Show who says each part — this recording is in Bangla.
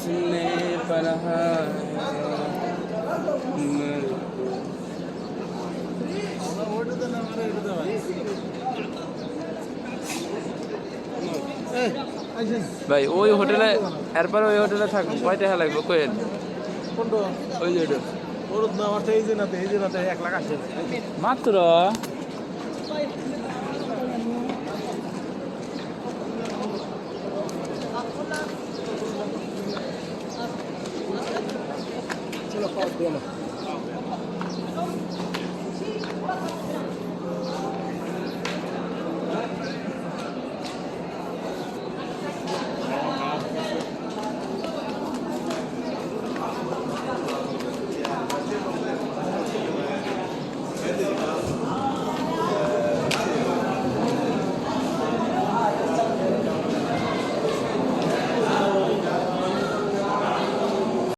Speaker 1: जिसने पढ़ा ভাই ওই হোটেলে এরপর ওই হোটেলে থাকবো কয় টাকা লাগবে কয়েন ওই যে ওটা। মাত্র
Speaker 2: চলো খাওয়া দিয়ে না na sala